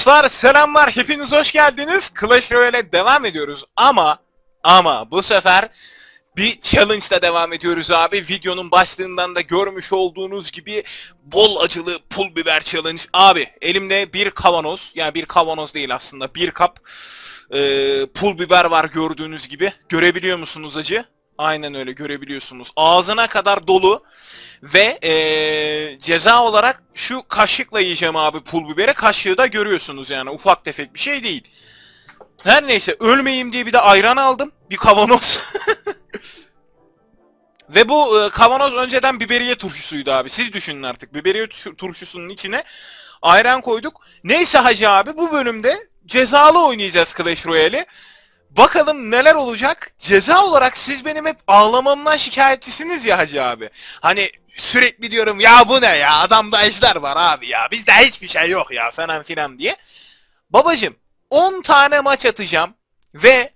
Dostlar selamlar hepiniz hoş geldiniz. Clash Royale'e devam ediyoruz ama ama bu sefer bir challenge devam ediyoruz abi. Videonun başlığından da görmüş olduğunuz gibi bol acılı pul biber challenge. Abi elimde bir kavanoz yani bir kavanoz değil aslında bir kap e, pul biber var gördüğünüz gibi. Görebiliyor musunuz acı? Aynen öyle görebiliyorsunuz. Ağzına kadar dolu ve eee, ceza olarak şu kaşıkla yiyeceğim abi pul biberi. Kaşığı da görüyorsunuz yani ufak tefek bir şey değil. Her neyse ölmeyeyim diye bir de ayran aldım. Bir kavanoz. Ve bu e, kavanoz önceden biberiye turşusuydu abi. Siz düşünün artık. Biberiye tu- turşusunun içine ayran koyduk. Neyse hacı abi bu bölümde cezalı oynayacağız Clash Royale'i. Bakalım neler olacak? Ceza olarak siz benim hep ağlamamdan şikayetçisiniz ya hacı abi. Hani sürekli diyorum ya bu ne ya adamda ejder var abi ya bizde hiçbir şey yok ya falan filan diye. Babacım 10 tane maç atacağım ve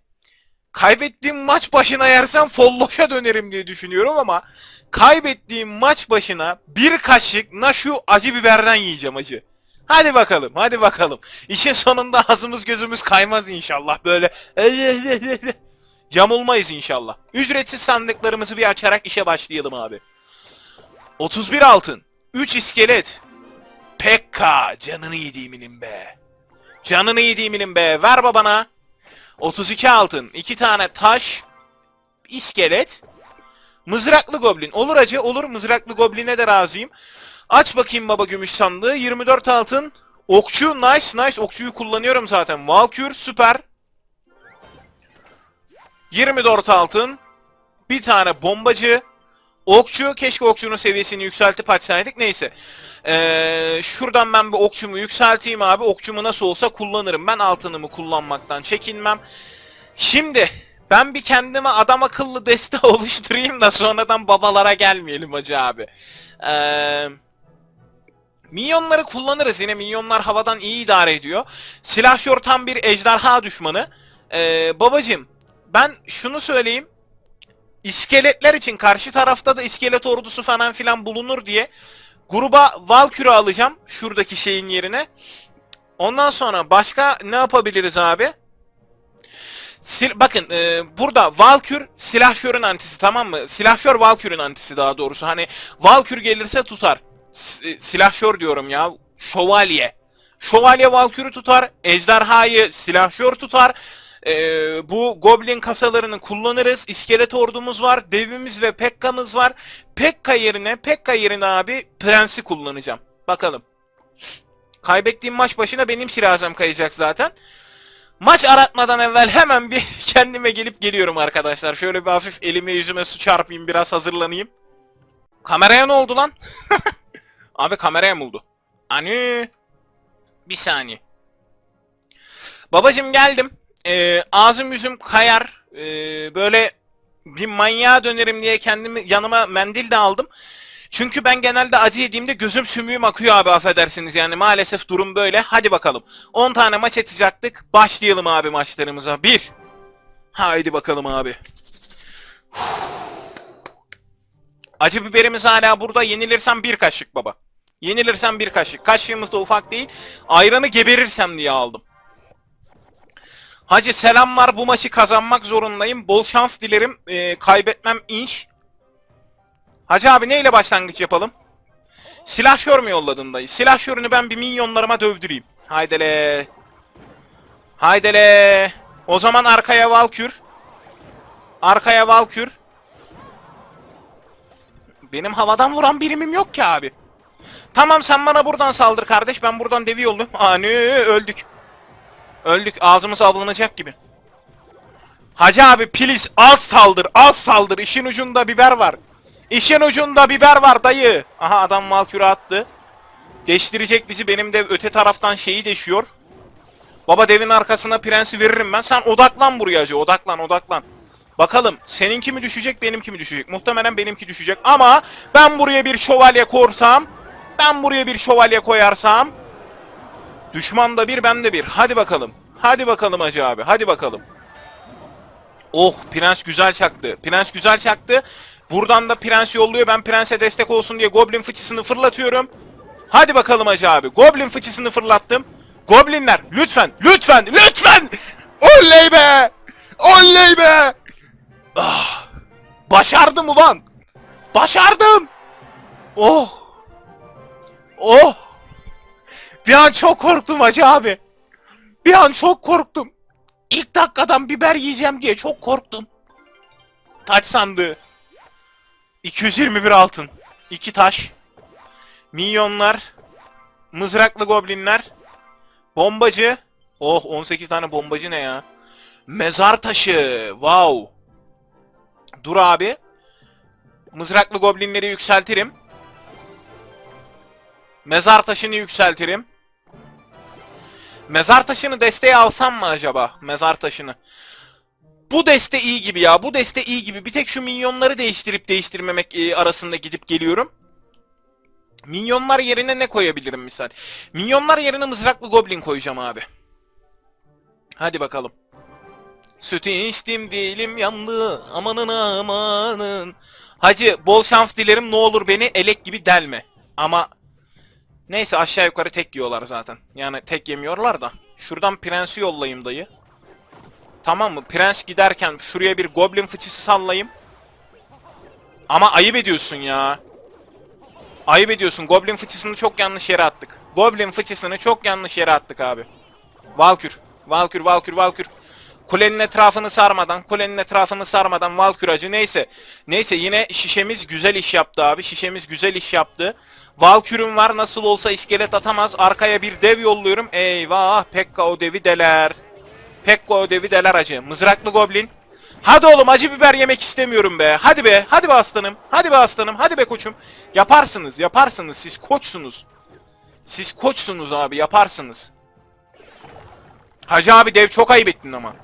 kaybettiğim maç başına yersem folloşa dönerim diye düşünüyorum ama kaybettiğim maç başına bir kaşık na şu acı biberden yiyeceğim acı. Hadi bakalım, hadi bakalım. İşin sonunda ağzımız gözümüz kaymaz inşallah. Böyle yamulmayız inşallah. Ücretsiz sandıklarımızı bir açarak işe başlayalım abi. 31 altın, 3 iskelet. Pekka, canını yediğiminin be. Canını yediğiminin be. Ver babana. 32 altın, 2 tane taş, iskelet. Mızraklı goblin. Olur acı, olur. Mızraklı gobline de razıyım. Aç bakayım baba gümüş sandığı. 24 altın. Okçu nice nice. Okçuyu kullanıyorum zaten. Valkür süper. 24 altın. Bir tane bombacı. Okçu. Keşke okçunun seviyesini yükseltip açsaydık. Neyse. Ee, şuradan ben bir okçumu yükselteyim abi. Okçumu nasıl olsa kullanırım. Ben altınımı kullanmaktan çekinmem. Şimdi ben bir kendime adam akıllı deste oluşturayım da sonradan babalara gelmeyelim hacı abi. Eee... Minyonları kullanırız yine minyonlar havadan iyi idare ediyor. Silahşör tam bir ejderha düşmanı. Ee, babacım ben şunu söyleyeyim. İskeletler için karşı tarafta da iskelet ordusu falan filan bulunur diye gruba Valkyr'ü alacağım şuradaki şeyin yerine. Ondan sonra başka ne yapabiliriz abi? Sil bakın e, burada Valkür silahşörün antisi tamam mı? Silahşör Valkür'ün antisi daha doğrusu. Hani Valkür gelirse tutar. Silahşör diyorum ya. Şövalye. Şövalye Valkür'ü tutar. Ejderhayı silahşör tutar. E, bu Goblin kasalarını kullanırız. İskelet ordumuz var. Devimiz ve Pekka'mız var. Pekka yerine Pekka yerine abi Prens'i kullanacağım. Bakalım. Kaybettiğim maç başına benim şirazem kayacak zaten. Maç aratmadan evvel hemen bir kendime gelip geliyorum arkadaşlar. Şöyle bir hafif elime yüzüme su çarpayım biraz hazırlanayım. Kameraya ne oldu lan? Abi kameraya mı oldu? Ani. Bir saniye. Babacım geldim. Ee, ağzım yüzüm kayar. Ee, böyle bir manyağa dönerim diye kendimi yanıma mendil de aldım. Çünkü ben genelde acı yediğimde gözüm sümüğüm akıyor abi affedersiniz yani maalesef durum böyle. Hadi bakalım. 10 tane maç atacaktık. Başlayalım abi maçlarımıza. 1. Haydi bakalım abi. Acı biberimiz hala burada. Yenilirsem bir kaşık baba. Yenilirsem bir kaşık. Kaşığımız da ufak değil. Ayranı geberirsem diye aldım. Hacı selam var. Bu maçı kazanmak zorundayım. Bol şans dilerim. Ee, kaybetmem inş. Hacı abi neyle başlangıç yapalım? Silahşör mü yolladın dayı? Silahşörünü ben bir minyonlarıma dövdüreyim. Haydele. Haydele. O zaman arkaya Valkür. Arkaya Valkür. Benim havadan vuran birimim yok ki abi. Tamam sen bana buradan saldır kardeş. Ben buradan devi yollum. Ani öldük. Öldük. Ağzımız avlanacak gibi. Hacı abi please az saldır. Az saldır. İşin ucunda biber var. İşin ucunda biber var dayı. Aha adam Valkür'e attı. Deştirecek bizi. Benim dev öte taraftan şeyi deşiyor. Baba devin arkasına prensi veririm ben. Sen odaklan buraya acı. Odaklan odaklan. Bakalım seninki mi düşecek benimki mi düşecek? Muhtemelen benimki düşecek ama ben buraya bir şövalye korsam ben buraya bir şövalye koyarsam düşman da bir ben de bir. Hadi bakalım. Hadi bakalım Hacı abi. Hadi bakalım. Oh prens güzel çaktı. Prens güzel çaktı. Buradan da prens yolluyor. Ben prense destek olsun diye goblin fıçısını fırlatıyorum. Hadi bakalım Hacı abi. Goblin fıçısını fırlattım. Goblinler lütfen lütfen lütfen. Oley be. Oley be. Ah, başardım ulan. Başardım. Oh. Oh. Bir an çok korktum hacı abi. Bir an çok korktum. İlk dakikadan biber yiyeceğim diye çok korktum. Taç sandığı. 221 altın. 2 taş. Minyonlar. Mızraklı goblinler. Bombacı. Oh 18 tane bombacı ne ya? Mezar taşı. Wow. Dur abi. Mızraklı goblinleri yükseltirim. Mezar taşını yükseltirim. Mezar taşını desteğe alsam mı acaba? Mezar taşını. Bu deste iyi gibi ya. Bu deste iyi gibi. Bir tek şu minyonları değiştirip değiştirmemek e, arasında gidip geliyorum. Minyonlar yerine ne koyabilirim misal? Minyonlar yerine mızraklı goblin koyacağım abi. Hadi bakalım. Sütü içtim dilim yandı. Amanın amanın. Hacı bol şans dilerim ne olur beni elek gibi delme. Ama neyse aşağı yukarı tek yiyorlar zaten. Yani tek yemiyorlar da. Şuradan prensi yollayayım dayı. Tamam mı? Prens giderken şuraya bir goblin fıçısı sallayayım. Ama ayıp ediyorsun ya. Ayıp ediyorsun. Goblin fıçısını çok yanlış yere attık. Goblin fıçısını çok yanlış yere attık abi. Valkür. Valkür, Valkür, Valkür. Kulenin etrafını sarmadan, kulenin etrafını sarmadan Valkür acı. Neyse. Neyse yine şişemiz güzel iş yaptı abi. Şişemiz güzel iş yaptı. Valkür'üm var nasıl olsa iskelet atamaz. Arkaya bir dev yolluyorum. Eyvah Pekka o devi deler. Pekka o devi deler acı. Mızraklı goblin. Hadi oğlum acı biber yemek istemiyorum be. Hadi be. Hadi be aslanım. Hadi be aslanım. Hadi be koçum. Yaparsınız. Yaparsınız. Siz koçsunuz. Siz koçsunuz abi. Yaparsınız. Hacı abi dev çok ayıp ettin ama.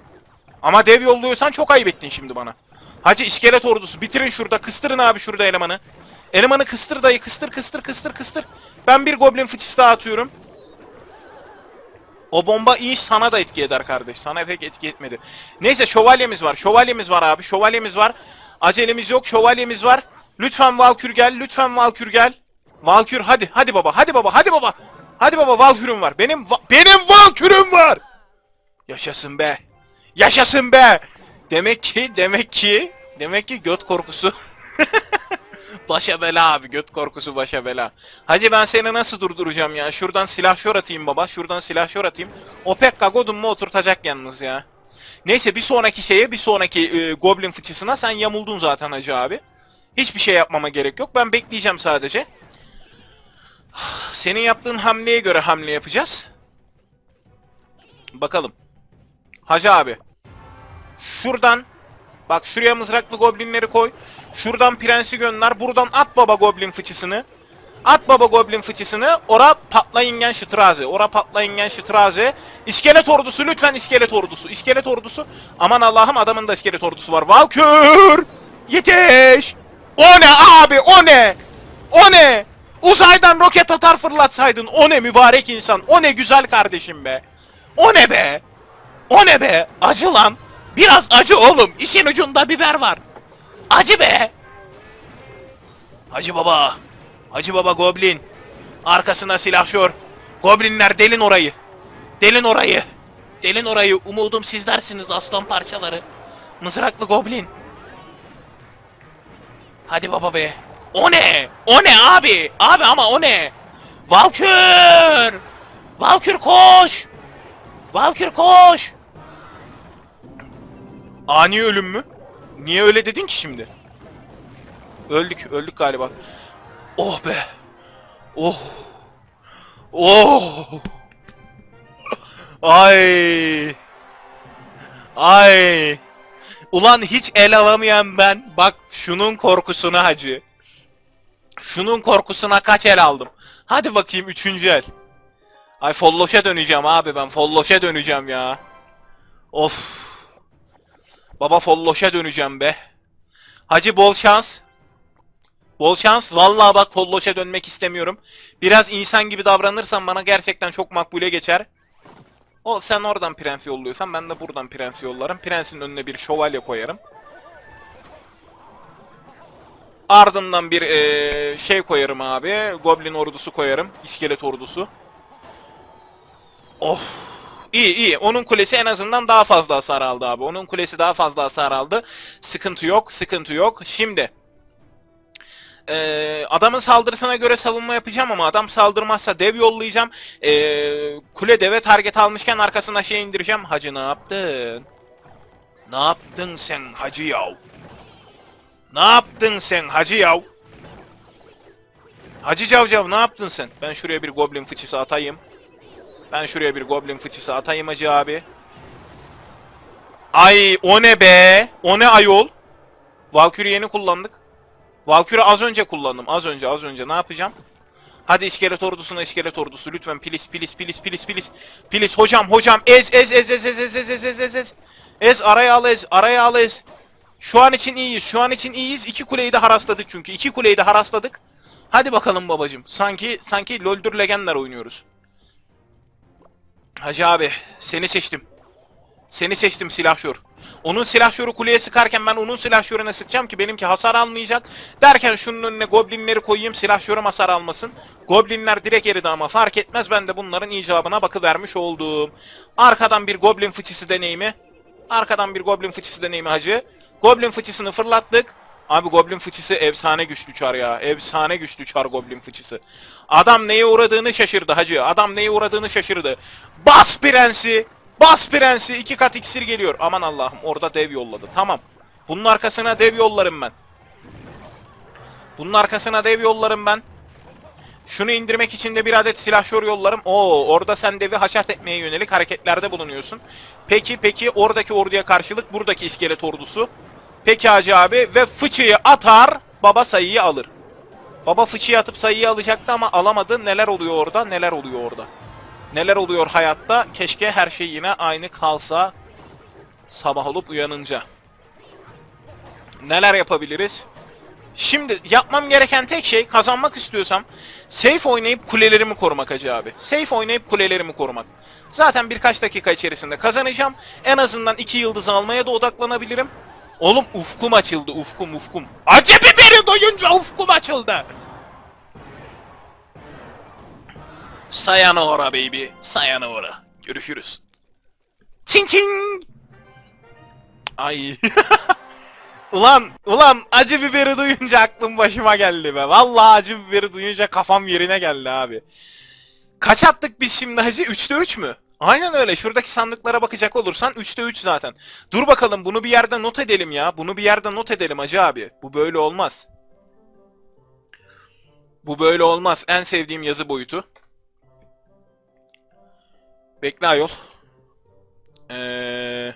Ama dev yolluyorsan çok ayıp ettin şimdi bana. Hacı iskelet ordusu bitirin şurada. Kıstırın abi şurada elemanı. Elemanı kıstır dayı. Kıstır kıstır kıstır kıstır. Ben bir goblin fıçısı daha atıyorum. O bomba iyi sana da etki eder kardeş. Sana pek etki etmedi. Neyse şövalyemiz var. Şövalyemiz var abi. Şövalyemiz var. Acelemiz yok. Şövalyemiz var. Lütfen Valkür gel. Lütfen Valkür gel. Valkür hadi. Hadi baba. Hadi baba. Hadi baba. Hadi baba Valkür'üm var. Benim va- benim Valkür'üm var. Yaşasın be. Yaşasın be. Demek ki demek ki demek ki göt korkusu. başa bela abi göt korkusu başa bela. Hacı ben seni nasıl durduracağım ya? Şuradan silahşör atayım baba. Şuradan silahşör atayım. O Pekka Godun'u oturtacak yalnız ya. Neyse bir sonraki şeye bir sonraki e, Goblin fıçısına sen yamuldun zaten hacı abi. Hiçbir şey yapmama gerek yok. Ben bekleyeceğim sadece. Senin yaptığın hamleye göre hamle yapacağız. Bakalım. Hacı abi. Şuradan bak şuraya mızraklı goblinleri koy. Şuradan prensi gönder. Buradan at baba goblin fıçısını. At baba goblin fıçısını. Ora patlayingen şıtraze. Ora patlayingen şıtraze. İskelet ordusu lütfen iskelet ordusu. İskelet ordusu. Aman Allah'ım adamın da iskelet ordusu var. Valkür! Yetiş! O ne abi o ne? O ne? Uzaydan roket atar fırlatsaydın. O ne mübarek insan. O ne güzel kardeşim be. O ne be? O ne be? Acı lan. Biraz acı oğlum. İşin ucunda biber var. Acı be. Hacı baba. Hacı baba goblin. Arkasına silahşör. Goblinler delin orayı. Delin orayı. Delin orayı. Umudum sizlersiniz aslan parçaları. Mızraklı goblin. Hadi baba be. O ne? O ne abi? Abi ama o ne? Valkür! Valkür koş! Valkür koş! Ani ölüm mü? Niye öyle dedin ki şimdi? Öldük, öldük galiba. Oh be. Oh. Oh. Ay. Ay. Ulan hiç el alamayan ben. Bak şunun korkusuna hacı. Şunun korkusuna kaç el aldım. Hadi bakayım üçüncü el. Ay folloşa döneceğim abi ben. Folloşa döneceğim ya. Of. Baba folloşa döneceğim be. Hacı bol şans. Bol şans. Vallahi bak folloşa dönmek istemiyorum. Biraz insan gibi davranırsan bana gerçekten çok makbule geçer. O sen oradan prens yolluyorsan ben de buradan prens yollarım. Prensin önüne bir şövalye koyarım. Ardından bir eee, şey koyarım abi. Goblin ordusu koyarım. İskelet ordusu. Of. İyi iyi. Onun kulesi en azından daha fazla hasar aldı abi. Onun kulesi daha fazla hasar aldı. Sıkıntı yok. Sıkıntı yok. Şimdi. Ee, adamın saldırısına göre savunma yapacağım ama adam saldırmazsa dev yollayacağım. Ee, kule deve target almışken arkasına şey indireceğim. Hacı ne yaptın? Ne yaptın sen hacı yav? Ne yaptın sen hacı yav? Hacı Cavcav ne yaptın sen? Ben şuraya bir goblin fıçısı atayım. Ben şuraya bir goblin fıçısı atayım hacı abi. Ay o ne be? O ne ayol? Valkyrie yeni kullandık. Valkyrie az önce kullandım. Az önce az önce ne yapacağım? Hadi iskelet ordusuna iskelet ordusu lütfen pilis pilis pilis pilis pilis. Pilis hocam hocam ez ez ez ez ez ez ez ez ez ez ez. Ez araya al ez araya al ez. Şu an için iyiyiz şu an için iyiyiz. İki kuleyi de harasladık çünkü. iki kuleyi de harasladık. Hadi bakalım babacım. Sanki sanki LoL'dur Legendler oynuyoruz. Hacı abi seni seçtim. Seni seçtim silahşör. Onun silahşörü kuleye sıkarken ben onun silahşörüne sıkacağım ki benimki hasar almayacak. Derken şunun önüne goblinleri koyayım silahşörüm hasar almasın. Goblinler direkt eridi ama fark etmez ben de bunların icabına bakıvermiş oldum. Arkadan bir goblin fıçısı deneyimi. Arkadan bir goblin fıçısı deneyimi hacı. Goblin fıçısını fırlattık. Abi Goblin fıçısı efsane güçlü çar ya. Efsane güçlü çar Goblin fıçısı. Adam neye uğradığını şaşırdı hacı. Adam neye uğradığını şaşırdı. Bas prensi. Bas prensi. iki kat iksir geliyor. Aman Allah'ım orada dev yolladı. Tamam. Bunun arkasına dev yollarım ben. Bunun arkasına dev yollarım ben. Şunu indirmek için de bir adet silahşör yollarım. Oo orada sen devi haşat etmeye yönelik hareketlerde bulunuyorsun. Peki peki oradaki orduya karşılık buradaki iskelet ordusu. Peki Hacı abi ve fıçıyı atar baba sayıyı alır. Baba fıçıyı atıp sayıyı alacaktı ama alamadı. Neler oluyor orada? Neler oluyor orada? Neler oluyor hayatta? Keşke her şey yine aynı kalsa sabah olup uyanınca. Neler yapabiliriz? Şimdi yapmam gereken tek şey kazanmak istiyorsam safe oynayıp kulelerimi korumak Hacı abi. Safe oynayıp kulelerimi korumak. Zaten birkaç dakika içerisinde kazanacağım. En azından iki yıldız almaya da odaklanabilirim. Oğlum ufkum açıldı ufkum ufkum. Acı biberi doyunca ufkum açıldı. Sayonara baby. Sayonara. Görüşürüz. Çing çing. Ay. ulan ulan acı biberi duyunca aklım başıma geldi be. Vallahi acı biberi duyunca kafam yerine geldi abi. Kaç attık biz şimdi hacı? 3'te 3 mü? Aynen öyle. Şuradaki sandıklara bakacak olursan 3'te 3 zaten. Dur bakalım bunu bir yerde not edelim ya. Bunu bir yerde not edelim hacı abi. Bu böyle olmaz. Bu böyle olmaz. En sevdiğim yazı boyutu. Bekle ayol. Ee,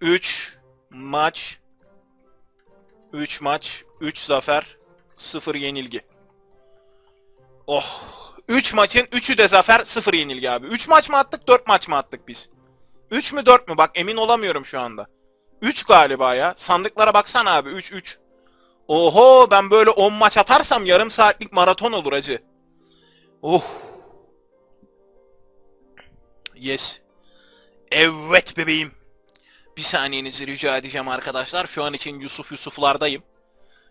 3 maç 3 maç 3 zafer 0 yenilgi. Oh 3 maçın 3'ü de zafer 0 yenilgi abi. 3 maç mı attık 4 maç mı attık biz? 3 mü 4 mü bak emin olamıyorum şu anda. 3 galiba ya. Sandıklara baksana abi 3 3. Oho ben böyle 10 maç atarsam yarım saatlik maraton olur acı. Oh. Yes. Evet bebeğim. Bir saniyenizi rica edeceğim arkadaşlar. Şu an için Yusuf Yusuflardayım.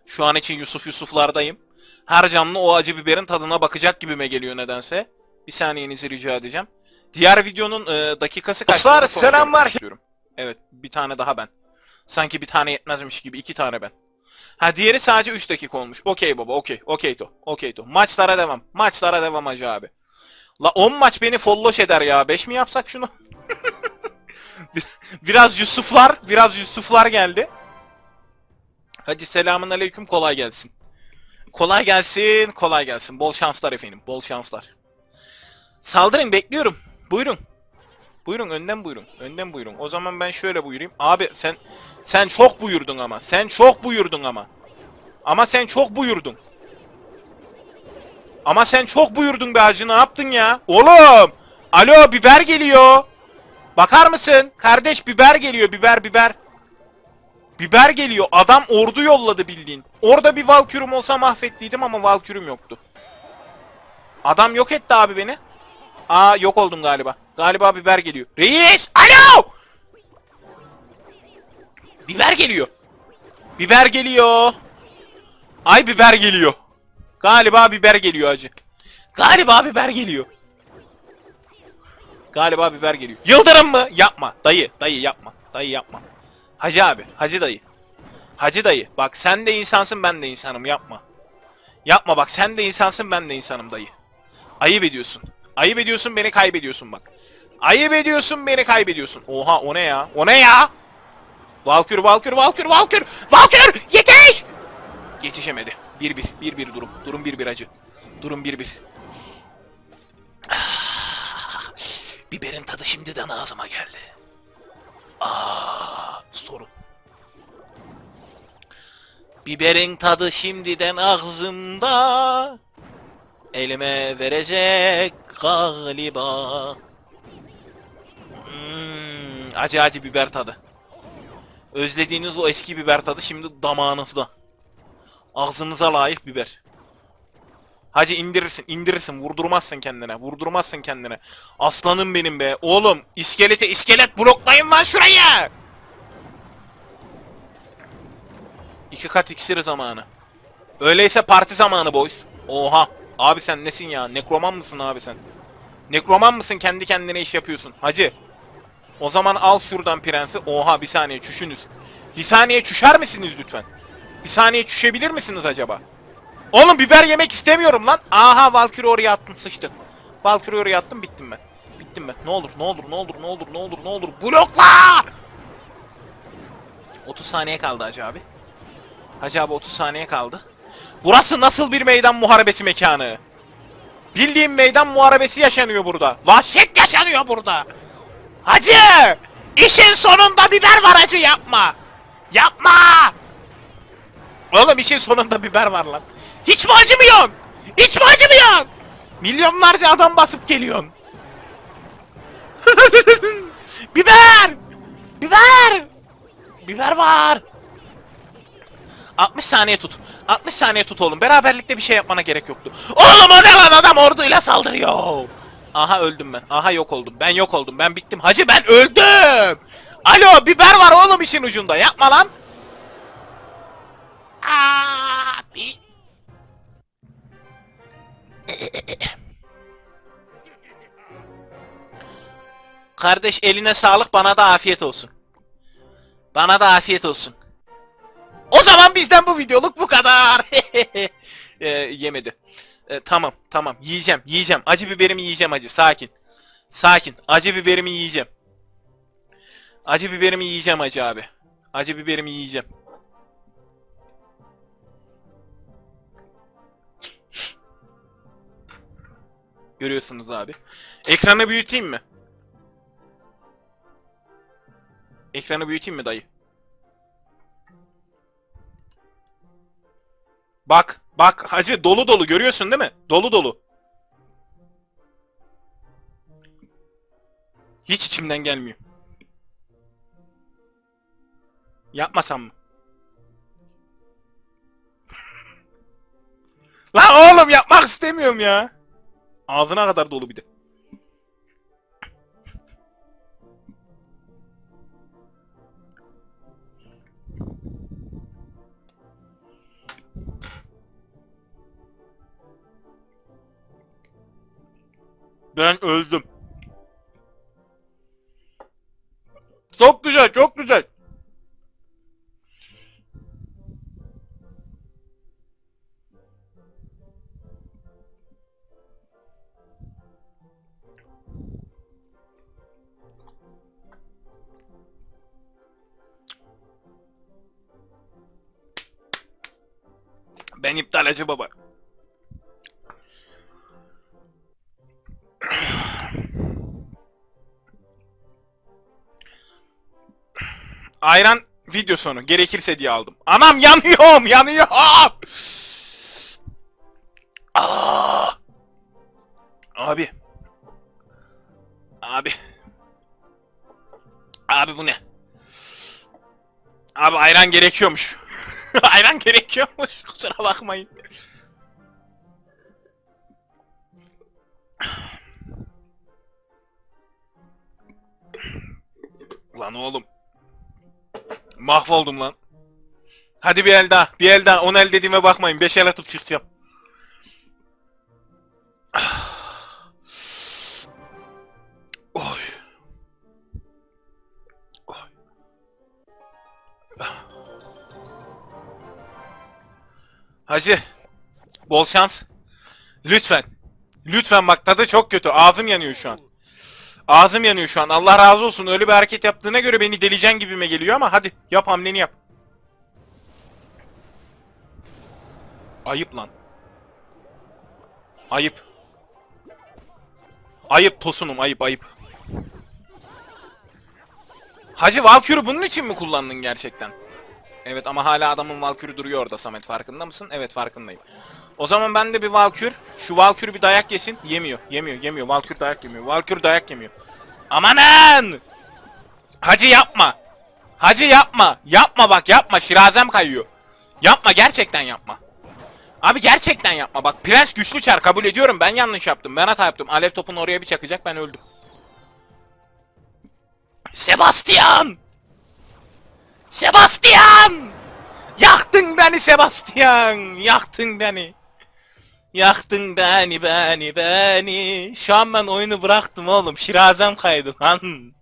Şu an için Yusuf Yusuflardayım. Her canlı o acı biberin tadına bakacak gibime geliyor nedense. Bir saniyenizi rica edeceğim. Diğer videonun e, dakikası kaç? Dostlar, selamlar. istiyorum. Evet bir tane daha ben. Sanki bir tane yetmezmiş gibi iki tane ben. Ha diğeri sadece 3 dakika olmuş. Okey baba okey. Okey to. Okey to. Maçlara devam. Maçlara devam hacı abi. La 10 maç beni folloş eder ya. 5 mi yapsak şunu? Bir- biraz Yusuflar, biraz Yusuflar geldi. Hadi selamun aleyküm kolay gelsin. Kolay gelsin, kolay gelsin. Bol şanslar efendim, bol şanslar. Saldırın bekliyorum. Buyurun. Buyurun önden buyurun. Önden buyurun. O zaman ben şöyle buyurayım. Abi sen sen çok buyurdun ama. Sen çok buyurdun ama. Ama sen çok buyurdun. Ama sen çok buyurdun be hacı ne yaptın ya? Oğlum! Alo biber geliyor. Bakar mısın? Kardeş biber geliyor biber biber. Biber geliyor. Adam ordu yolladı bildiğin. Orada bir Valkürüm olsa mahvettiydim ama Valkürüm yoktu. Adam yok etti abi beni. Aa yok oldum galiba. Galiba biber geliyor. Reis! Alo! Biber geliyor. Biber geliyor. Ay biber geliyor. Galiba biber geliyor acı. Galiba biber geliyor. Galiba biber geliyor. Yıldırım mı? Yapma. Dayı, dayı yapma. Dayı yapma. Hacı abi, hacı dayı. Hacı dayı. Bak sen de insansın ben de insanım yapma. Yapma bak sen de insansın ben de insanım dayı. Ayıp ediyorsun. Ayıp ediyorsun beni kaybediyorsun bak. Ayıp ediyorsun beni kaybediyorsun. Oha o ne ya? O ne ya? Valkür, Valkür, Valkür, Valkür! Valkür! Yetiş! Yetişemedi. 1-1. 1-1 durum. Durum 1-1 acı. Durum 1-1. Ah, Biberin tadı şimdiden ağzıma geldi. Aa, sorun. Biberin tadı şimdiden ağzımda. Elime verecek galiba. Hmm, acı acı biber tadı. Özlediğiniz o eski biber tadı şimdi damağınızda. Ağzınıza layık biber. Hacı indirirsin, indirirsin, vurdurmazsın kendine, vurdurmazsın kendine. Aslanım benim be. Oğlum, iskelete iskelet bloklayın lan şurayı. İki kat iksir zamanı. Öyleyse parti zamanı boys. Oha. Abi sen nesin ya? Nekroman mısın abi sen? Nekroman mısın kendi kendine iş yapıyorsun? Hacı. O zaman al şuradan prensi. Oha bir saniye çüşünüz. Bir saniye çüşer misiniz lütfen? Bir saniye çüşebilir misiniz acaba? Oğlum biber yemek istemiyorum lan. Aha Valkyrie oraya attın sıçtın. Valkyrie oraya attım bittim ben. Bittim ben. Ne olur ne olur ne olur ne olur ne olur ne olur. Blokla! 30 saniye kaldı Hacı abi. Hacı abi 30 saniye kaldı. Burası nasıl bir meydan muharebesi mekanı? Bildiğim meydan muharebesi yaşanıyor burada. Vahşet yaşanıyor burada. Hacı! İşin sonunda biber var hacı yapma. Yapma! Oğlum işin sonunda biber var lan. Hiç mi acımıyorsun? Hiç mi acımıyorsun? Milyonlarca adam basıp geliyorsun. biber! Biber! Biber var. 60 saniye tut. 60 saniye tut oğlum. Beraberlikte bir şey yapmana gerek yoktu. Oğlum o ne lan adam orduyla saldırıyor. Aha öldüm ben. Aha yok oldum. Ben yok oldum. Ben bittim. Hacı ben öldüm. Alo biber var oğlum işin ucunda. Yapma lan. Abi. Kardeş eline sağlık bana da afiyet olsun. Bana da afiyet olsun. O zaman bizden bu videoluk bu kadar. Ee, yemedi. Ee, tamam tamam yiyeceğim yiyeceğim. Acı biberimi yiyeceğim acı sakin. Sakin acı biberimi yiyeceğim. Acı biberimi yiyeceğim acı abi. Acı biberimi yiyeceğim. Görüyorsunuz abi. Ekranı büyüteyim mi? Ekranı büyüteyim mi dayı? Bak, bak hacı dolu dolu görüyorsun değil mi? Dolu dolu. Hiç içimden gelmiyor. Yapmasam mı? Lan oğlum yapmak istemiyorum ya. Ağzına kadar dolu bir de. Ben öldüm. Çok güzel, çok güzel. Ben iptal Hacı Baba. Ayran video sonu. Gerekirse diye aldım. Anam yanıyorum, yanıyorum. Aa! Abi. Abi. Abi bu ne? Abi ayran gerekiyormuş. ayran gerekiyormuş. Kusura bakmayın. Lan oğlum. Mahvoldum lan. Hadi bir el daha. Bir el daha. On el dediğime bakmayın. Beş el atıp çıkacağım. Hacı. Bol şans. Lütfen. Lütfen bak tadı çok kötü. Ağzım yanıyor şu an. Ağzım yanıyor şu an. Allah razı olsun. Öyle bir hareket yaptığına göre beni delicen gibime geliyor ama hadi yap hamleni yap. Ayıp lan. Ayıp. Ayıp tosunum ayıp ayıp. Hacı Valkür'ü bunun için mi kullandın gerçekten? Evet ama hala adamın Valkür'ü duruyor orada Samet farkında mısın? Evet farkındayım. O zaman ben de bir Valkür. Şu Valkür bir dayak yesin. Yemiyor, yemiyor, yemiyor. Valkür dayak yemiyor. Valkür dayak yemiyor. Amanın! Hacı yapma. Hacı yapma. Yapma bak yapma. Şirazem kayıyor. Yapma gerçekten yapma. Abi gerçekten yapma. Bak Prens güçlü çar kabul ediyorum. Ben yanlış yaptım. Ben hata yaptım. Alev topunu oraya bir çakacak ben öldüm. Sebastian! Sebastian! Yaktın beni Sebastian! Yaktın beni. Yaktın beni beni beni. Şu an ben oyunu bıraktım oğlum. Şirazem kaydı lan.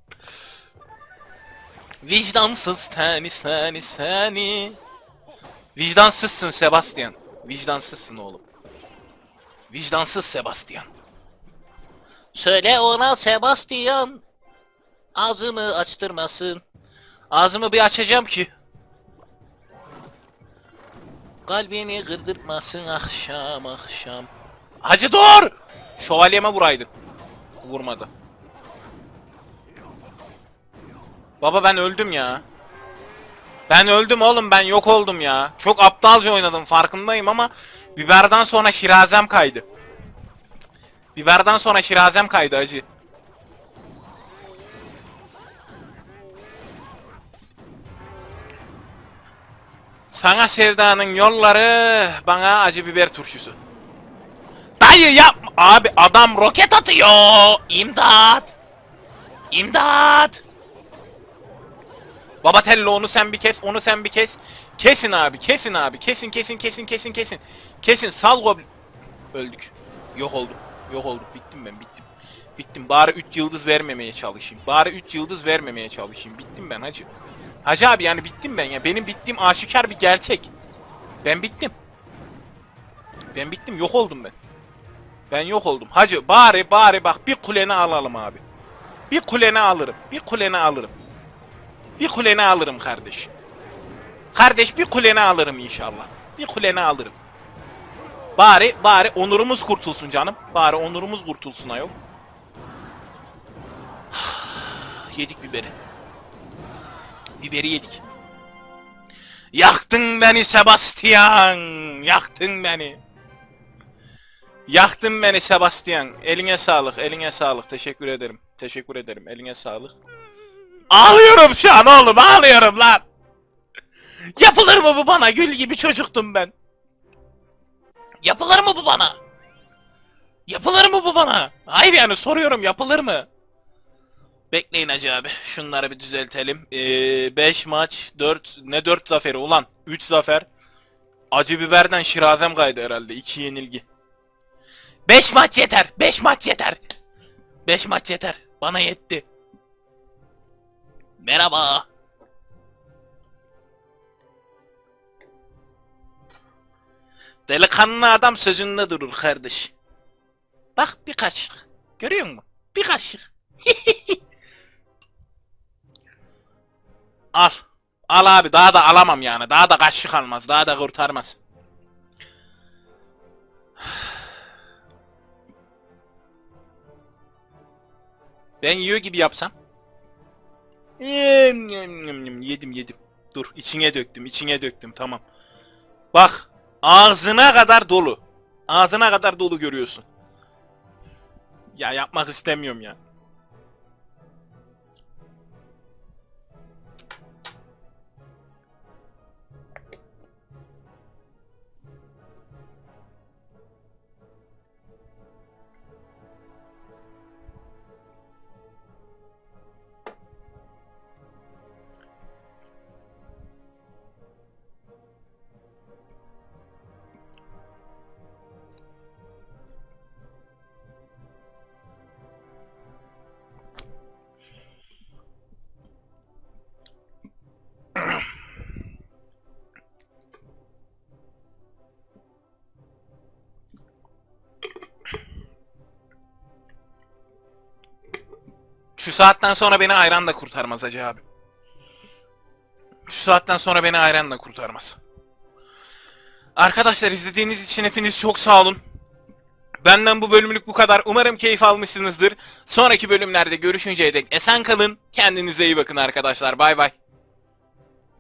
Vicdansız seni seni seni. Vicdansızsın Sebastian. Vicdansızsın oğlum. Vicdansız Sebastian. Söyle ona Sebastian. Ağzını açtırmasın. Ağzımı bir açacağım ki. Kalbini kırdırmasın akşam akşam. Hacı dur! Şövalyeme vuraydın. Vurmadı. Baba ben öldüm ya. Ben öldüm oğlum ben yok oldum ya. Çok aptalca oynadım farkındayım ama biberden sonra şirazem kaydı. Biberden sonra şirazem kaydı acı. Sana sevdanın yolları, bana acı biber turşusu. Dayı yapma! Abi adam roket atıyor! İmdat! İmdat! Baba Tello onu sen bir kes, onu sen bir kes. Kesin abi, kesin abi. Kesin, kesin, kesin, kesin, kesin. Kesin, sal goblin. Öldük. Yok oldum. Yok oldum. Bittim ben, bittim. Bittim. Bari 3 yıldız vermemeye çalışayım. Bari 3 yıldız vermemeye çalışayım. Bittim ben hacı. Hacı abi yani bittim ben ya. Benim bittiğim aşikar bir gerçek. Ben bittim. Ben bittim. Yok oldum ben. Ben yok oldum. Hacı bari bari bak bir kuleni alalım abi. Bir kuleni alırım. Bir kuleni alırım. Bir kuleni alırım kardeş. Kardeş bir kuleni alırım inşallah. Bir kuleni alırım. Bari bari onurumuz kurtulsun canım. Bari onurumuz kurtulsun ayol. Yedik biberi. Biberi yedik. Yaktın beni Sebastian. Yaktın beni. Yaktın beni Sebastian. Eline sağlık, eline sağlık. Teşekkür ederim. Teşekkür ederim. Eline sağlık. Ağlıyorum şu an oğlum, ağlıyorum lan. Yapılır mı bu bana? Gül gibi çocuktum ben. Yapılır mı bu bana? Yapılır mı bu bana? Hayır yani soruyorum yapılır mı? Bekleyin Hacı abi. Şunları bir düzeltelim. 5 maç 4 ne 4 zaferi ulan 3 zafer. Acı biberden şirazem kaydı herhalde. 2 yenilgi. 5 maç yeter. 5 maç yeter. 5 maç yeter. Bana yetti. Merhaba. Delikanlı adam sözünde durur kardeş. Bak bir kaşık. Görüyor musun? Bir kaşık. Al. Al abi daha da alamam yani. Daha da kaşık almaz. Daha da kurtarmaz. Ben yiyor gibi yapsam. Yedim yedim. Dur içine döktüm içine döktüm tamam. Bak ağzına kadar dolu. Ağzına kadar dolu görüyorsun. Ya yapmak istemiyorum ya. Şu saatten sonra beni ayran da kurtarmaz hacı abi. Şu saatten sonra beni ayran da kurtarmaz. Arkadaşlar izlediğiniz için hepiniz çok sağ olun. Benden bu bölümlük bu kadar. Umarım keyif almışsınızdır. Sonraki bölümlerde görüşünceye dek esen kalın. Kendinize iyi bakın arkadaşlar. Bay bay.